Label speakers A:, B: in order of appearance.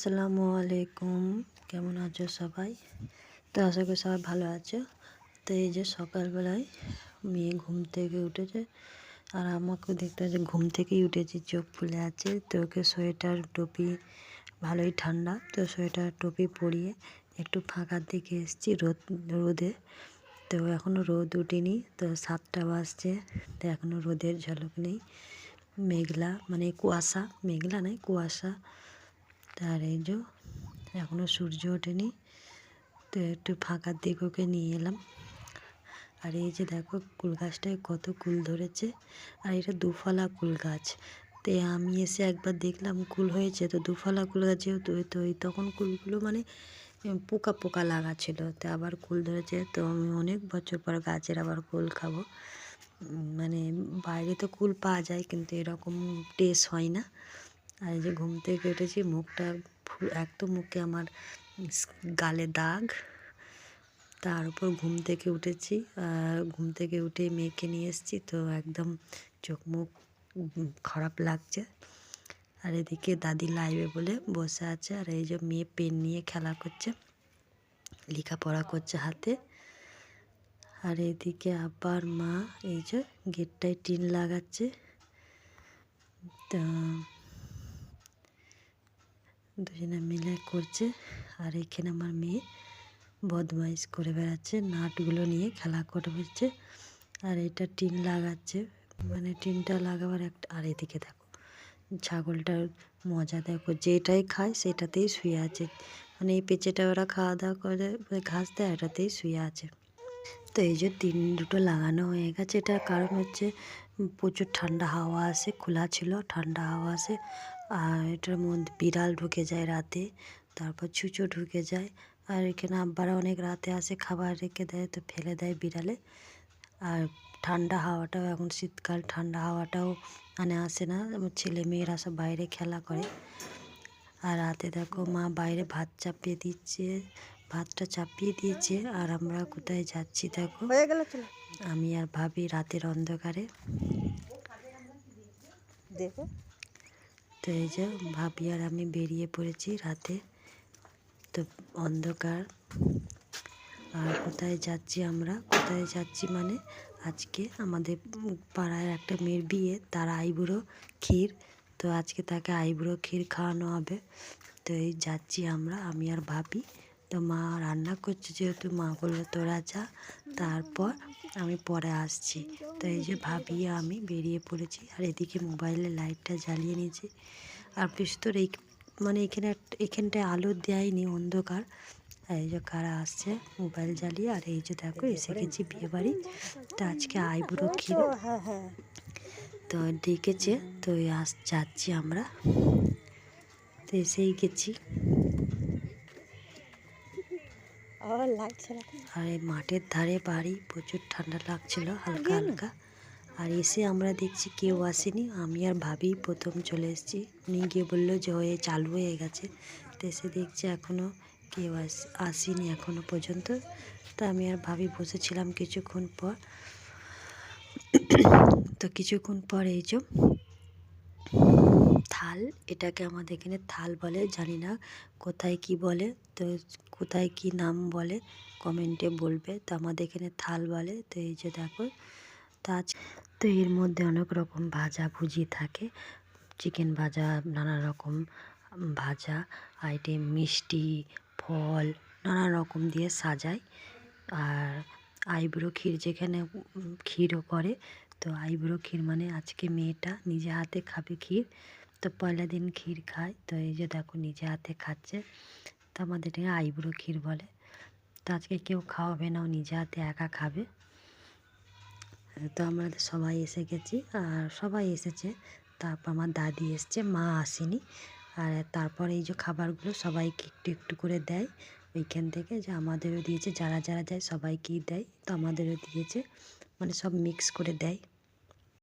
A: আসসালামু আলাইকুম। কেমন আছো সবাই? তো আশা করি সবাই ভালো আছো। তো এই যে সকালবেলায় মেয়ে ঘুম থেকে উঠেছে আর আমাকেও দেখতে হচ্ছে ঘুম থেকেই উঠেছি, চোখ ফুলে আছে। তো ওকে সোয়েটার, টুপি, ভালোই ঠান্ডা। তো সোয়েটার, টুপি পরিয়ে একটু ফাঁকার দিকে এসেছি রোদ, রোদে। তো এখনও রোদ উঠেনি। তো সাতটা বাজছে। তো এখনও রোদের ঝলক নেই। মেঘলা মানে কুয়াশা, মেঘলা নয়, কুয়াশা। তার এই যে এখনও সূর্য ওঠেনি, তো একটু ফাঁকার দিকে ওকে নিয়ে এলাম। আর এই যে দেখো কুল গাছটায় কত কুল ধরেছে, আর এটা দুফলা কুল গাছ। তো আমি এসে একবার দেখলাম কুল হয়েছে, তো দুফলা কুল গাছ যেহেতু তো তখন কুলগুলো মানে পোকা পোকা লাগা ছিল। তো আবার কুল ধরেছে, তো আমি অনেক বছর পর গাছের আবার কুল খাব। মানে বাইরে তো কুল পাওয়া যায়, কিন্তু এরকম টেস্ট হয় না। আর এই যে ঘুম থেকে উঠেছি, মুখটা এক তো মুখে আমার গালে দাগ। তার উপর ঘুম থেকে উঠেছি, আর ঘুম থেকে উঠে মেয়েকে নিয়ে এসেছি, তো একদম চোখ মুখ খারাপ লাগছে। আর এদিকে দাদি লাইভে বলে বসে আছে, আর এই যে মেয়ে পেন নিয়ে খেলা করছে, লেখাপড়া করছে হাতে। আর এদিকে আবার মা এই যে গেটটায় টিন লাগাচ্ছে। তা দুজনে মিলে করছে। আর এখানে আমার মেয়ে বদমাইশ করে বেড়াচ্ছে, নাটগুলো নিয়ে খেলা করে বেড়াচ্ছে। আর এটা টিন লাগাচ্ছে মানে টিনটা লাগাবার একটা, আর এদিকে দেখো ছাগলটার মজা, দেখো যেটাই খায় সেটাতেই শুয়ে আছে। মানে এই পেঁচেটা ওরা খাওয়া দাওয়া করে ঘাস দেয় এটাতেই শুয়ে আছে। তো এই যে তিন দুটো লাগানো হয়ে গেছে, এটার কারণ হচ্ছে প্রচুর ঠান্ডা হাওয়া আসে খোলা ছিল, ঠান্ডা হাওয়া আসে আর এটার মধ্যে বিড়াল ঢুকে যায় রাতে তারপর ছুঁচো ঢুকে যায়। আর এখানে আব্বারা অনেক রাতে আসে খাবার রেখে দেয় তো ফেলে দেয় বিড়ালে। আর ঠান্ডা হাওয়াটাও এখন শীতকাল ঠান্ডা হাওয়াটাও মানে আসে না। আমার ছেলে মেয়েরা সব বাইরে খেলা করে। আর রাতে দেখো মা বাইরে ভাত চাপিয়ে দিচ্ছে ভাতটা চাপিয়ে দিয়েছে। আর আমরা কোথায় যাচ্ছি দেখো? আমি আর ভাবি রাতের অন্ধকারে।
B: দেখো।
A: তো এই যে ভাবি আর আমি বেরিয়ে পড়েছি রাতে। তো অন্ধকার। আর কোথায় যাচ্ছি আমরা? কোথায় যাচ্ছি মানে আজকে আমাদের পাড়ায় একটা মেয়ের বিয়ে, তার আইবুড়ো ক্ষীর। তো আজকে তাকে আইবুড়ো ক্ষীর খাওয়ানো হবে। তো এই যাচ্ছি আমরা, আমি আর ভাবি। তো মা রান্না করছে যেহেতু, মা বলল তোরা যা, তারপর আমি পরে আসছি। তো এই যে ভাবিয়ে আমি বেরিয়ে পড়েছি আর এদিকে মোবাইলের লাইটটা জ্বালিয়ে নিয়েছি। আর তোর এই মানে এখানে এখানটায় আলো দেয়নি অন্ধকার। এই যে কারা আসছে মোবাইল জ্বালিয়ে, আর এই যে দেখো এসে গেছি বিয়ে বাড়ি তো আজকে আইবুড়ো ক্ষীর। তো ডেকেছে, তো আস, যাচ্ছি আমরা। তো এসেই গেছি। আর এই মাঠের ধারে বাড়ি প্রচুর ঠান্ডা লাগছিল হালকা হালকা। আর এসে আমরা দেখছি কেউ আসেনি। আমি আর ভাবি প্রথম চলে এসেছি। উনি গিয়ে বলল যে হয়ে চালু হয়ে গেছে। তো এসে দেখছি এখনও কেউ আস আসেনি এখনও পর্যন্ত। তা আমি আর ভাবি বসেছিলাম কিছুক্ষণ পর। তো কিছুক্ষণ পর এই যে থাল, এটাকে আমাদের এখানে থাল বলে, জানি না কোথায় কি বলে, তো কোথায় কি নাম বলে, কমেন্টে বলবে। তো আমাদের এখানে থাল বলে, তো এই যে দেখো, তো তো এর মধ্যে অনেক রকম ভাজা ভুজি থাকে। চিকেন ভাজা, নানা রকম ভাজা, আইটেম মিষ্টি, ফল, নানা রকম দিয়ে সাজায়। আর আইব্রো ক্ষীর যেখানে ক্ষীরও করে, তো আইব্রো ক্ষীর মানে আজকে মেয়েটা নিজে হাতে খাবে ক্ষীর। তো পয়লা দিন ক্ষীর খায়। তো এই যে দেখো নিজে হাতে খাচ্ছে। তো আমাদের এটাকে আইবুড়ো ক্ষীর বলে। তো আজকে কেউ খাওয়াবে না, ও নিজে হাতে একা খাবে। তো আমরা সবাই এসে গেছি। আর সবাই এসেছে। তারপর আমার দাদি এসছে, মা আসেনি। আর তারপর এই যে খাবারগুলো সবাইকে একটু একটু করে দেয়। ওইখান থেকে যে আমাদেরও দিয়েছে, যারা যারা যায় সবাইকেই দেয়। তো আমাদেরও দিয়েছে। মানে সব মিক্স করে দেয়।